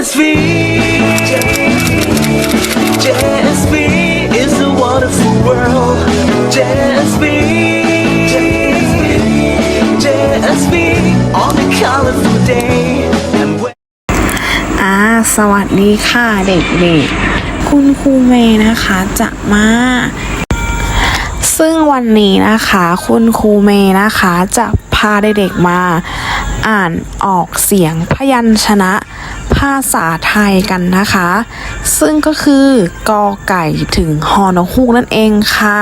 JSV JSV is a wonderful world JSV JSV on a colorful day อ่าสวัสดีค่ะเด็กๆ คุณครูเมย์นะคะจะมาซึ่งวันนี้นะคะ คุณครูเมย์นะคะจะพาเด็กๆมา อ่านออกเสียงพยัญชนะภาษาไทยกันนะคะ ซึ่งก็คือกอไก่ถึงฮอนกฮูกนั่นเองค่ะ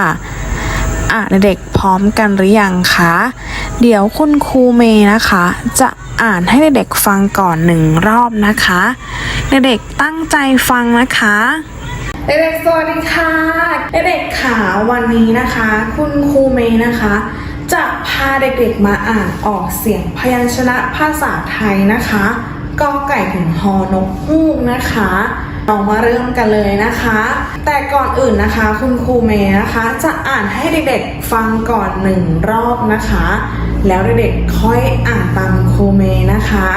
อะเด็กพร้อมกันหรือยังคะ เดี๋ยวคุณครูเมย์นะคะ จะอ่านให้เด็กฟังก่อนหนึ่งรอบนะคะเด็กตั้งใจฟังนะคะเด็กๆสวัสดีค่ะ เด็กๆค่ะวันนี้นะคะ คุณครูเมย์นะคะ จะพาเด็กๆมาอ่านออกเสียงพยัญชนะภาษาไทยนะคะกอไก่ถึงฮอนกฮูกนะคะเรามาเริ่มกันเลยนะคะ แต่ก่อนอื่นนะคะ คุณครูเมย์นะคะ จะอ่านให้เด็กๆฟังก่อนหนึ่งรอบนะคะ แล้วเด็กๆค่อยอ่านตามครูเมย์นะคะ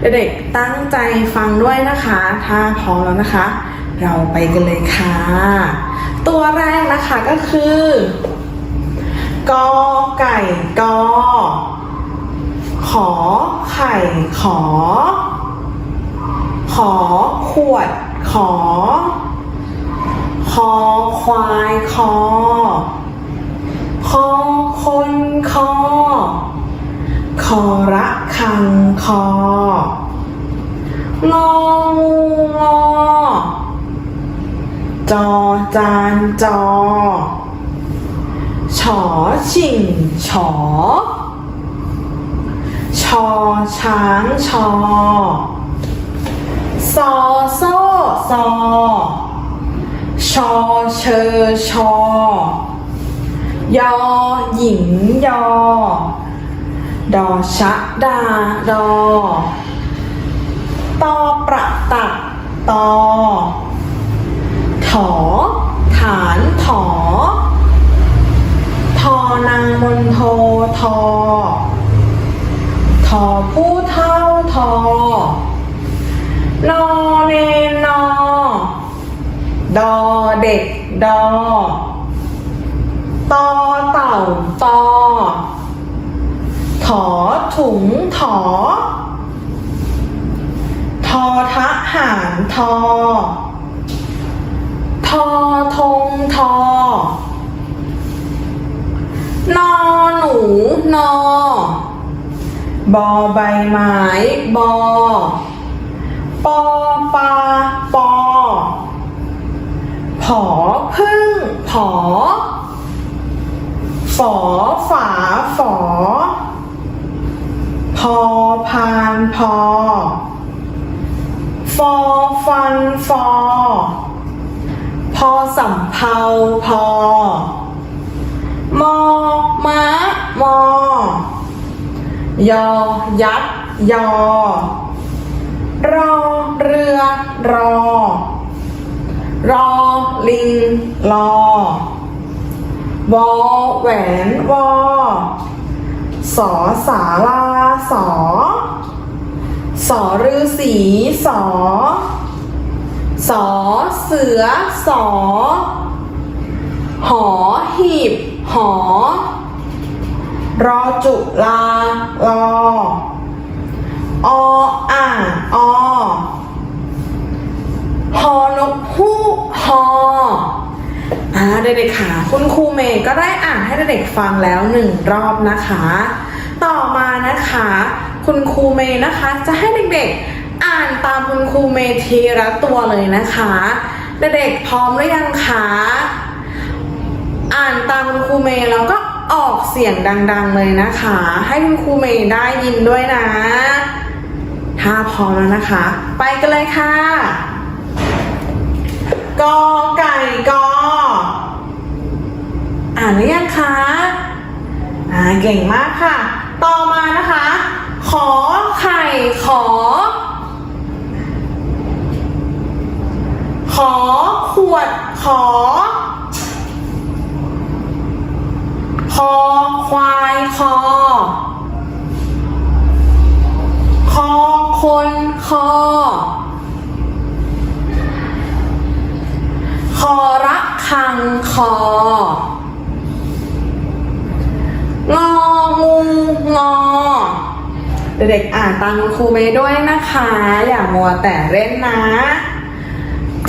เด็กๆตั้งใจฟังด้วยนะคะ ถ้าพร้อมแล้วนะคะ เราไปกันเลยค่ะ ตัวแรกนะคะก็คือ กอไก่กอ ขอไข่ขอ ขอขวดขอ คอควายคอ คอคนคอ คอระคังคององูงอจอจานจอ ฉอชิงฉอ ชอช้างชอซอโซ่ซอ ชอเชอชอยอหญิงยอ ดอชะดาดอตอประตักตอถอฐานถอ นางมนโททอทอผู้เท่าทอนอเนนอดอเด็กดอตอเต่าตอถอถุงถอทอทะหารทอทอทงทอ นอหนูนอบอใบไม้บอปอปลาปอผอพึ่งผอฝอฝาฝอพอพานพอฟอฟันฟอพอสำเภาพอ มอม้ามอยอยักษ์ยอ รอเรือรอ รอลิงรอวอแหวนวอสอสาลาสอ สอฤาษีสอ สอเสือสอ หอหีบ หอ รอจุลารอออ่างอฮอนกฮูกฮออ่าเด็กๆค่ะ คุณครูเมย์ก็ได้อ่านให้เด็กๆฟังแล้วหนึ่งรอบนะคะ ต่อมานะคะ คุณครูเมย์นะคะ จะให้เด็กๆอ่านตามคุณครูเมย์ทีละตัวเลยนะคะ เด็กๆพร้อมหรือยังคะ อ่านตามคุณครูเมย์แล้วก็ออกเสียงดังๆเลยนะคะ ให้คุณครูเมย์ได้ยินด้วยนะ ถ้าพร้อมแล้วนะคะ ไปกันเลยค่ะกอไก่กออ่านหรือยังคะอ่าเก่งมากค่ะ ต่อมานะคะ ขอไข่ขอ ขอขวดขอ คอควายคอ คอคนคอ คอรักคังคอ งองูงอ เด็กๆอ่านตังครูไปด้วยนะคะ อย่ามัวแต่เล่นนะ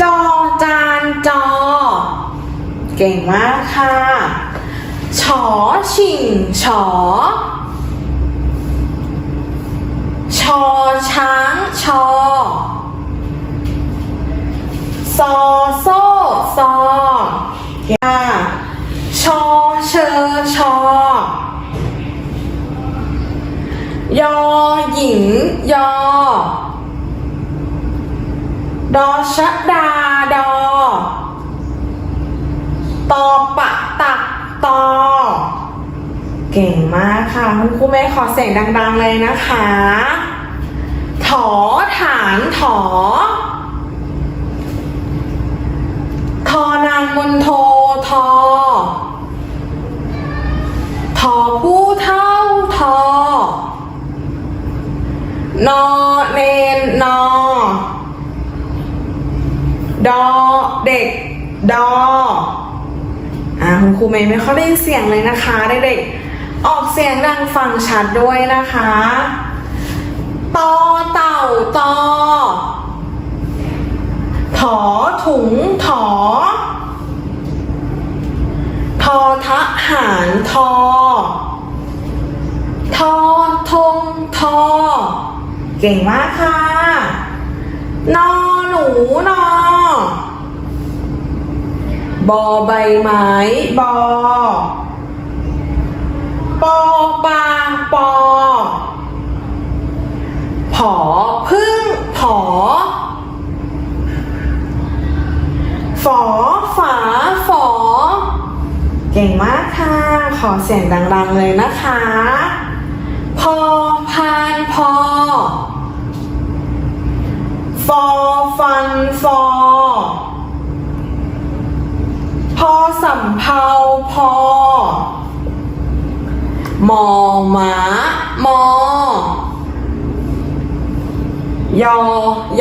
จอจานจอ เก่งมากค่ะ ฉอชิงฉอชอช้างชอซอโซ่ซอเก่ชอเชอชอยอหญิงยอ ดอชะดาดอ ตอปะตักตอ เก่งมาก คุณครูแม่ขอเสียงดัง ๆ เลยนะคะ ถอฐานถอ ทอนางมนโททอ ทอผู้เท่าทอ นอเนนนอ ดอเด็ก ดออ่าคุณครูเมย์ไม่ค่อยได้ยินเสียงเลยนะคะเด็กๆ ออกเสียงดังฟังชัดด้วยนะคะตอเต่าตอถอถุงถอทอทะหารทอทอทงทอ เก่งมากค่ะ นอหนูนอบอใบไม้บอ ปอปลาปอผอพึ่งผอฝอฝาฝอ เก่งมากค่ะ ขอเสียงดังๆเลยนะคะ พอพานพอ ฟอฟันฟอ พอสำเพาพอ มอหมามอยอ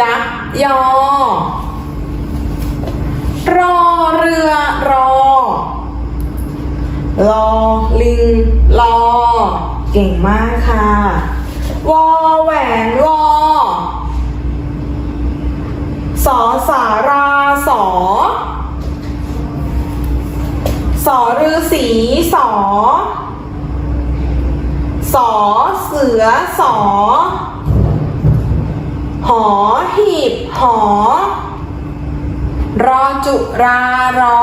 ยักษ์ยอรอเรือรอรอลิงรอเก่งมากค่ะ วอแหวนวอสอสาราสอสอฤาษีสอ สอเสือสอ หอหีบหอ รอจุรารอ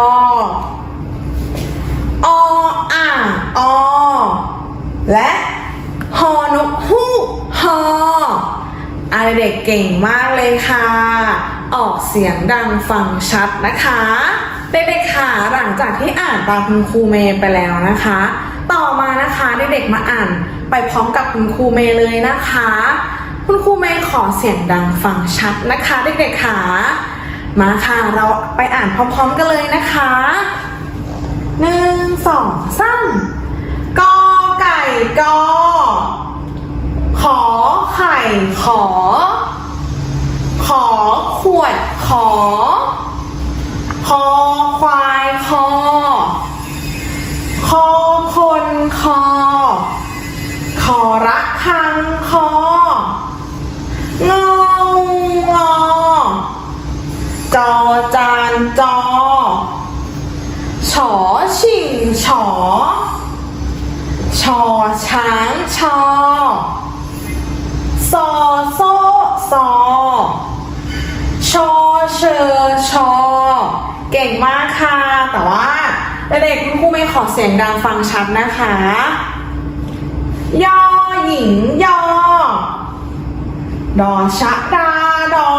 ออ่างอ และหอนกฮูกฮออะไรเด็กเก่งมากเลยค่ะ ออกเสียงดังฟังชัดนะคะเด็กๆค่ะหลังจากที่อ่านตามคุณครูเมย์ไปแล้วนะคะ ต่อมานะคะเด็กๆมาอ่าน ไปพร้อมกับคุณครูเมย์เลยนะคะ คุณครูเมย์ขอเสียงดังฟังชัดนะคะเด็กๆค่ะมาค่ะเราไปอ่านพร้อมๆกันเลยนะคะหนึ่งสองสามกอไก่กอขอไข่ขอ ขอขวดขอ คอควายคอ คอคนคอ ขอระคังคอ งองูงอ จอจานจอ ฉอชิง ฉอ ชอช้างชอซอโซซอชอเชอชอ เก่งมากค่ะ แต่ว่าเด็กๆคุณครูไม่ขอเสียงดังฟังชัดนะคะ ยอหญิงยอดอชะดาดอ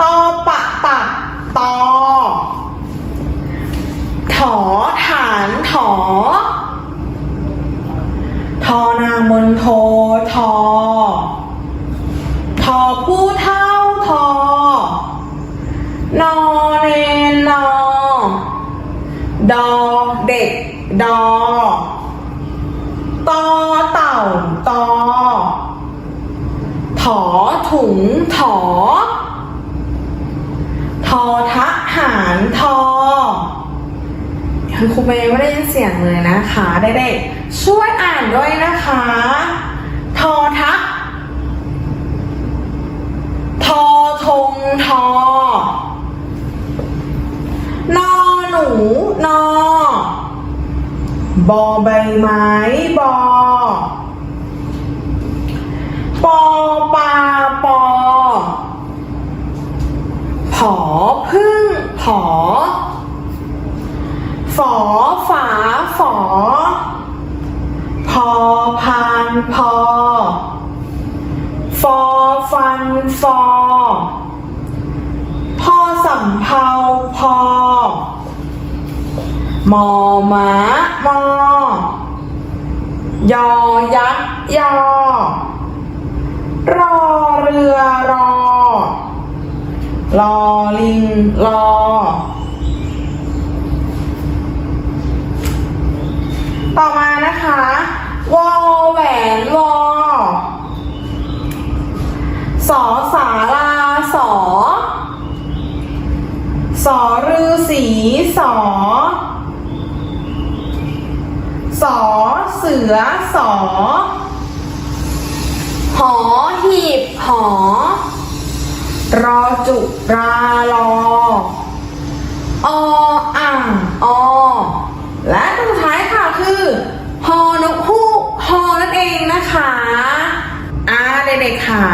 ตอปะตักตอ ถอฐานถอ ทอนามนโททอ ทอผู้เท่าทอ นอเนนนอ ดอเด็กดอ ตอเต่าตอ ถอถุงถอ ท ทอทะหารทอคุณครูเมย์ไม่ได้ยิน เลยนะคะเด็กๆช่วยอ่านด้วยนะคะ ทอทะทอทงทอนอหนูนอบอใบไม้บอปอปลาปอผอพึ่งผอ ฝอฝาฝอ พอพานพอ ฟอฟันฟอพอสำเภาพอ มอมามอยอยักษ์ยอ รอเรือรอ รอลิงรอ ต่อมานะคะ วอแหวนวอสอสาราสอสอรือสีสอสอเสือสอหอหีบหอ รอจุรารอออ่างอ และตัวสุดท้ายค่ะคือฮอนกฮูกฮอนั่นเองนะคะอ่าเด็กๆค่ะ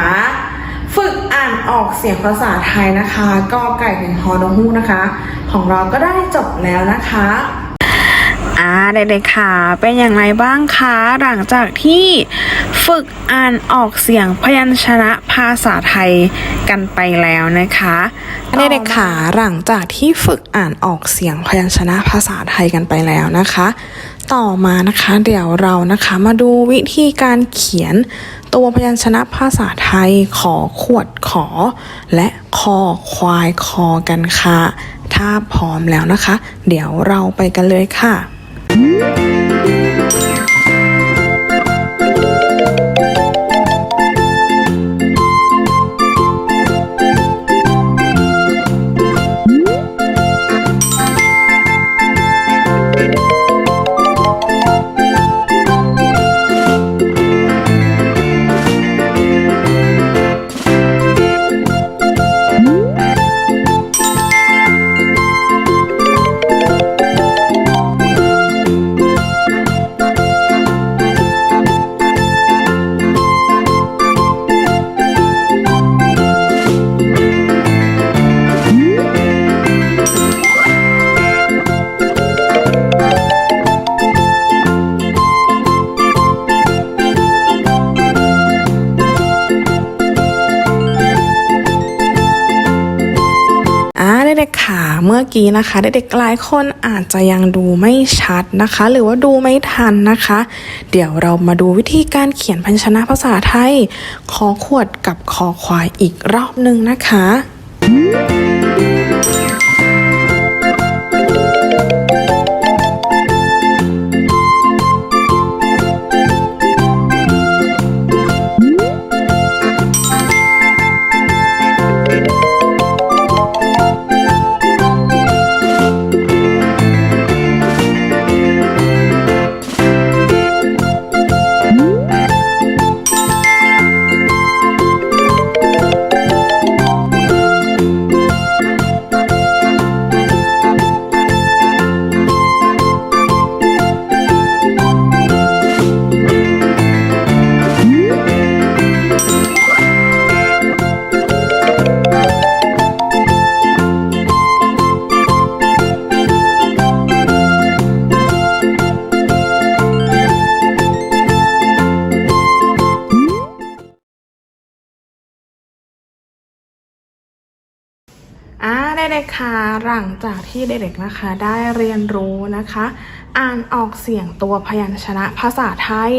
ฝึกอ่านออก เสียงภาษาไทยนะคะกอไก่ถึงฮอนกฮูกนะคะ ของเราก็ได้จบแล้วนะคะอ่าเด็กๆค่ะ เป็นอย่างไรบ้างคะ หลังจากที่ฝึกอ่านออกเสียงพยัญชนะภาษาไทยกันไปแล้วนะคะเด็กๆค่ะ หลังจากที่ฝึกอ่านออกเสียงพยัญชนะภาษาไทยกันไปแล้วนะคะ ต่อมานะคะ เดี๋ยวเรานะคะมาดูวิธีการเขียนตัวพยัญชนะภาษาไทยขอขวดขอ และคอควายคอกันค่ะ ถ้าพร้อมแล้วนะคะ เดี๋ยวเราไปกันเลยค่ะ เมื่อกี้นะคะ เด็กๆหลายคนอาจจะยังดูไม่ชัดนะคะ หรือว่าดูไม่ทันนะคะ เดี๋ยวเรามาดูวิธีการเขียนพยัญชนะภาษาไทยคอขวดกับคอควายอีกรอบหนึ่งนะคะ หลังจากที่เด็กๆนะคะได้เรียนรู้นะคะ อ่านออกเสียงตัวพยัญชนะภาษาไทย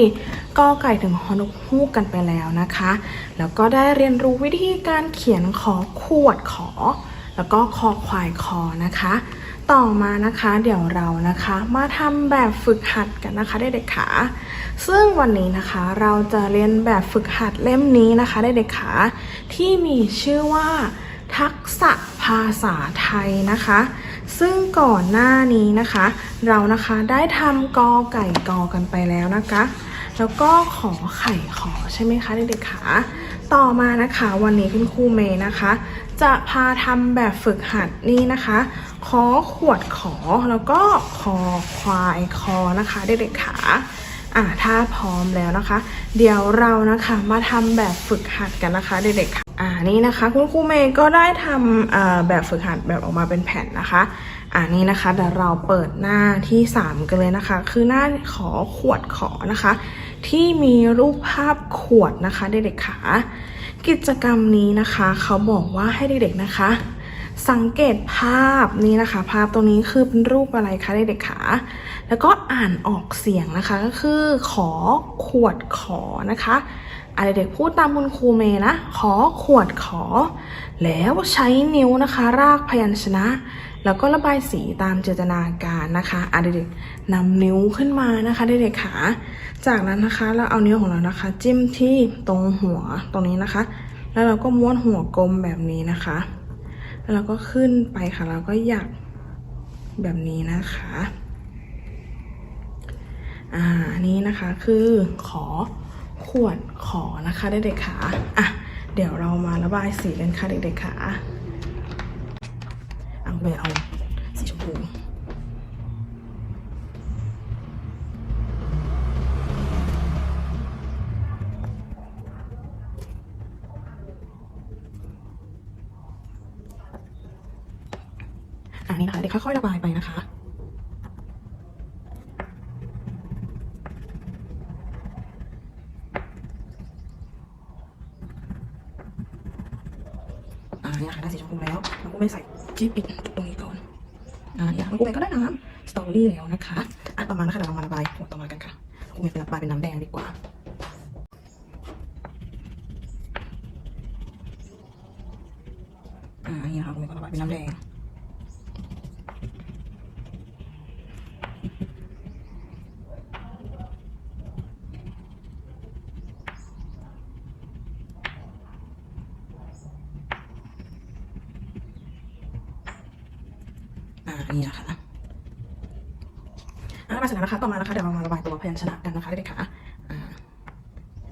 กอไก่ถึงฮอนกฮูกกันไปแล้วนะคะ แล้วก็ได้เรียนรู้วิธีการเขียนขอขวดขอ แล้วก็คอควายคอนะคะ ต่อมานะคะเดี๋ยวเรานะคะมาทำแบบฝึกหัดกันนะคะเด็กๆค่ะซึ่งวันนี้นะคะเราจะเรียนแบบฝึกหัดเล่มนี้นะคะเด็กๆค่ะที่มีชื่อว่า ทักษะภาษาไทยนะคะ ซึ่งก่อนหน้านี้นะคะ เรานะคะได้ทำกอไก่กอกันไปแล้วนะคะ แล้วก็ขอไข่ขอใช่ไหมคะเด็กๆคะต่อมานะคะวันนี้คุณครูเมย์นะคะ จะพาทำแบบฝึกหัดนี่นะคะขอขวดขอแล้วก็คอควายคอนะคะเด็กๆขา อะถ้าพร้อมแล้วนะคะ เดี๋ยวเรานะคะมาทำแบบฝึกหัดกันนะคะ เด็กๆค่ะอ่านี่นะคะคุณครูเมย์ก็ได้ทำแบบฝึกหัดแบบออกมาเป็นแผ่นนะคะอ่านี่นะคะเดี๋ยวเราเปิดหน้าที่ 3 กันเลยนะคะ คือหน้าขอขวดขอนะคะ ที่มีรูปภาพขวดนะคะ เด็กๆขากิจกรรมนี้นะคะเขาบอกว่าให้เด็กๆนะคะ สังเกตภาพนี้นะคะ ภาพตรงนี้คือเป็นรูปอะไรคะเด็กๆขา แล้วก็อ่านออกเสียงนะคะก็คือขอขวดขอนะคะอะเด็กๆพูดตามคุณครูเมย์นะ ขอขวดขอ แล้วใช้นิ้วนะคะ รากพยัญชนะ แล้วก็ระบายสีตามเจตนาการนะคะอะเด็กๆนำนิ้วขึ้นมานะคะเด็กๆขาจากนั้นนะคะเราเอานิ้วของเรานะคะ จิ้มที่ตรงหัวตรงนี้นะคะ แล้วเราก็ม้วนหัวกลมแบบนี้นะคะ แล้วเราก็ขึ้นไปค่ะเราก็หยักแบบนี้นะคะ อ่านี่นะคะคือขอขวดขอนะคะเด็กๆขาอะเดี๋ยวเรามาระบายสีกันค่ะเด็กๆขาเอาไปเอาสีชมพูอันนี้นะคะเด็กค่อยๆระบายไปนะคะ อ่าเนี่ยค่ะได้สีชมพูแล้วเราก็ไม่ใส่ จิ๊บปิดตรงนี้ก่อน อ่าเนี่ยมันกูเมย์ก็ได้น้ำสตรอเบอรี่แล้วนะคะอะต่อมานะคะเดี๋ยวเรามาระบายหัวต่อมากันค่ะกูเมย์เป็นระบายเป็นน้ำแดงดีกว่าอ่านี่นะคะกูเมย์ก็ระบายเป็นน้ำแดง นี่นะคะอ่าระบาสร็จแล้วนะคะต่อมานะคะเดี๋ยวเรามาระบายตัวพยัญชนะกันนะคะเด็กๆค่ะอ่า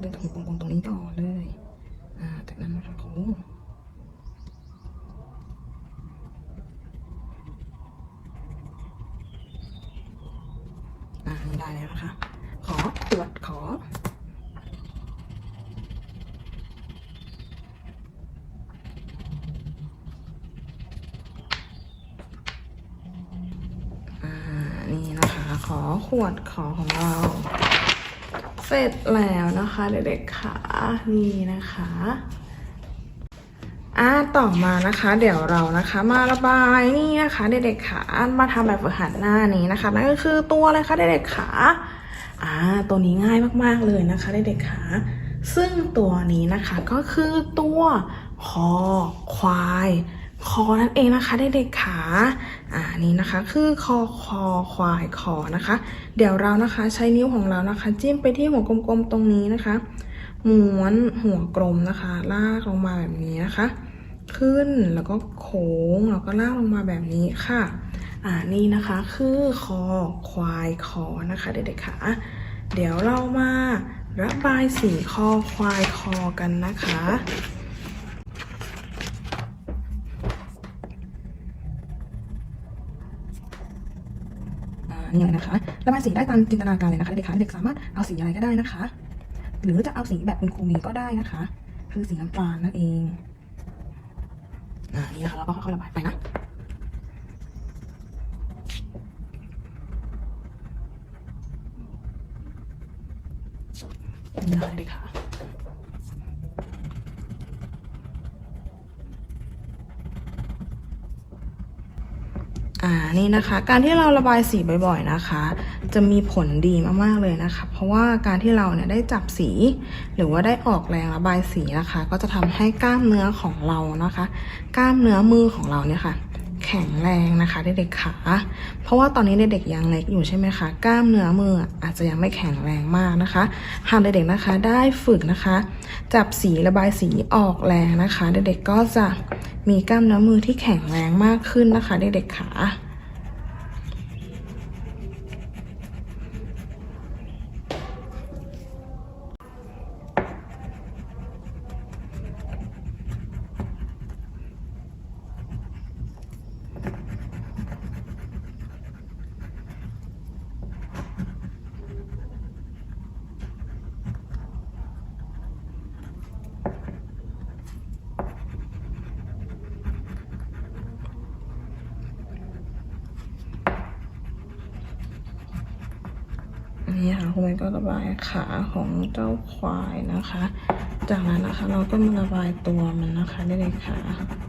ดึงจากหัวกลมๆตรงนี้ก่อนเลย อ่า จากนั้นนะคะโค้งอ่านี่ได้แล้วนะคะ ขอตรวจขอ อ่า นี่นะคะ ขอ ขวดของเรา เสร็จแล้วนะคะเด็กๆค่ะนี่นะคะอ่าต่อมานะคะ เดี๋ยวเรานะคะมาระบายนี่นะคะเด็กๆค่ะมาทำแบบฝึกหัดหน้านี้นะคะนั่นก็คือตัวอะไรคะเด็กๆค่ะอ่าตัวนี้ง่ายมากๆเลยนะคะเด็กๆค่ะซึ่งตัวนี้นะคะก็คือตัวคอควาย คอนั่นเองนะคะเด็กๆขาอ่านี่นะคะคือคอคอควายคอนะคะ เดี๋ยวเรานะคะใช้นิ้วของเรานะคะ จิ้มไปที่หัวกลมๆตรงนี้นะคะม้วนหัวกลมนะคะ ลากลงมาแบบนี้นะคะ ขึ้นแล้วก็โค้งแล้วก็ลากลงมาแบบนี้ค่ะอ่านี่นะคะคือคอควายคอนะคะเด็กๆค่ะเดี๋ยวเรามาระบายสีคอควายคอกันนะคะ อ่านี่ยนะคะ ระบายสีได้ตามจินตนาการเลยนะคะเด็กๆเด็กสามารถเอาสีอะไรก็ได้นะคะ หรือจะเอาสีแบบเป็นครูมีก็ได้นะคะ คือสีน้ำตาลนั่นเองนี่นะคะเราก็ค่อยๆระบายไปนะนี่นะคะเด็กค่ะ อ่า นี่นะคะ การที่เราระบายสีบ่อยๆนะคะ จะมีผลดีมากๆเลยนะคะ เพราะว่าการที่เราเนี่ยได้จับสี หรือว่าได้ออกแรงระบายสีนะคะ ก็จะทำให้กล้ามเนื้อของเรานะคะ กล้ามเนื้อมือของเราเนี่ยค่ะแข็งแรงนะคะเด็กๆขา เพราะว่าตอนนี้เด็กๆยังเล็กอยู่ใช่ไหมคะ กล้ามเนื้อมืออาจจะยังไม่แข็งแรงมากนะคะ หากเด็กๆนะคะได้ฝึกนะคะ จับสีระบายสีออกแรงนะคะ เด็กๆก็จะมีกล้ามเนื้อมือที่แข็งแรงมากขึ้นนะคะเด็กๆขา อันนี้ค่ะคุณแม่ก็ระบายขาของเจ้าควายนะคะ จากนั้นนะคะเราก็มาระบายตัวมันนะคะได้เลยค่ะ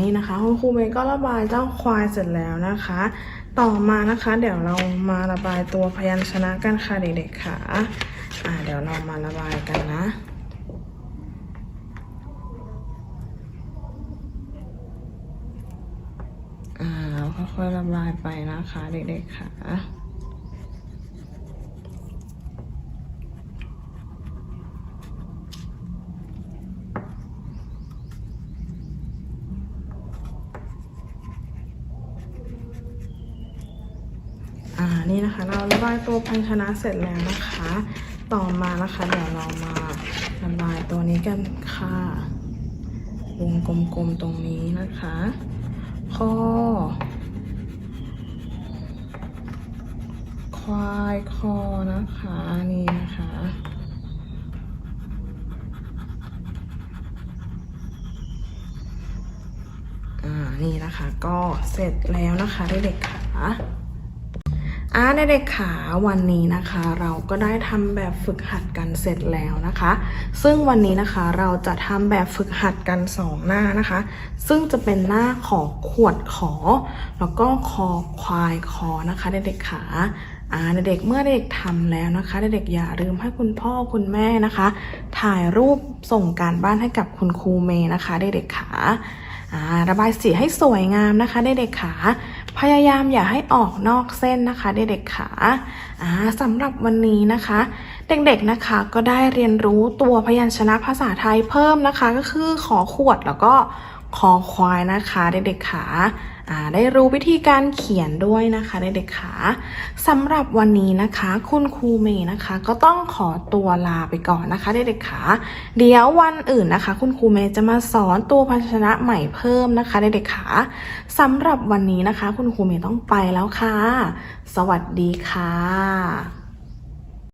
นี่นะคะคุณครูเมย์ก็ระบายเจ้าควายเสร็จแล้วนะคะ ต่อมานะคะ เดี๋ยวเรามาระบายตัวพยัญชนะกันค่ะเด็กๆค่ะอ่าเดี๋ยวเรามาระบายกันนะอ่าเราค่อยๆระบายไปนะคะ เด็กๆค่ะ อ่า นี่นะคะ เราระบาย ตัวพันชนะเสร็จแล้วนะคะ ต่อมานะคะ เดี๋ยวเรามาระบายตัวนี้กันค่ะ วงกลมๆตรงนี้นะคะข้อควายคอนะคะนี่นะคะอ่านี่นะคะก็เสร็จแล้วนะคะเด็กๆค่ะ อ่าเด็กๆขาวันนี้นะคะ เราก็ได้ทำแบบฝึกหัดกันเสร็จแล้วนะคะ ซึ่งวันนี้นะคะเราจะทำแบบฝึกหัดกันสองหน้านะคะ ซึ่งจะเป็นหน้าขอขวดขอ แล้วก็คอควายคอนะคะเด็กๆขาอ่าเด็กๆเมื่อเด็กทำแล้วนะคะ เด็กๆอย่าลืมให้คุณพ่อคุณแม่นะคะ ถ่ายรูปส่งการบ้านให้กับคุณครูเมย์นะคะ เด็กๆขาอ่าระบายสีให้สวยงามนะคะ เด็กๆขา พยายามอย่าให้ออกนอกเส้นนะคะเด็กๆขาอ่าสำหรับวันนี้นะคะ เด็กๆนะคะก็ได้เรียนรู้ตัวพยัญชนะภาษาไทยเพิ่มนะคะ ก็คือขอขวดแล้วก็ขอควายนะคะเด็กๆขา ได้รู้วิธีการเขียนด้วยนะคะเด็กๆขาสำหรับวันนี้นะคะ คุณครูเมย์นะคะ ก็ต้องขอตัวลาไปก่อนนะคะเด็กๆขาเดี๋ยววันอื่นนะคะ คุณครูเมย์จะมาสอนตัวภาชนะใหม่เพิ่มนะคะเด็กๆขาสำหรับวันนี้นะคะ คุณครูเมย์ต้องไปแล้วค่ะ สวัสดีค่ะ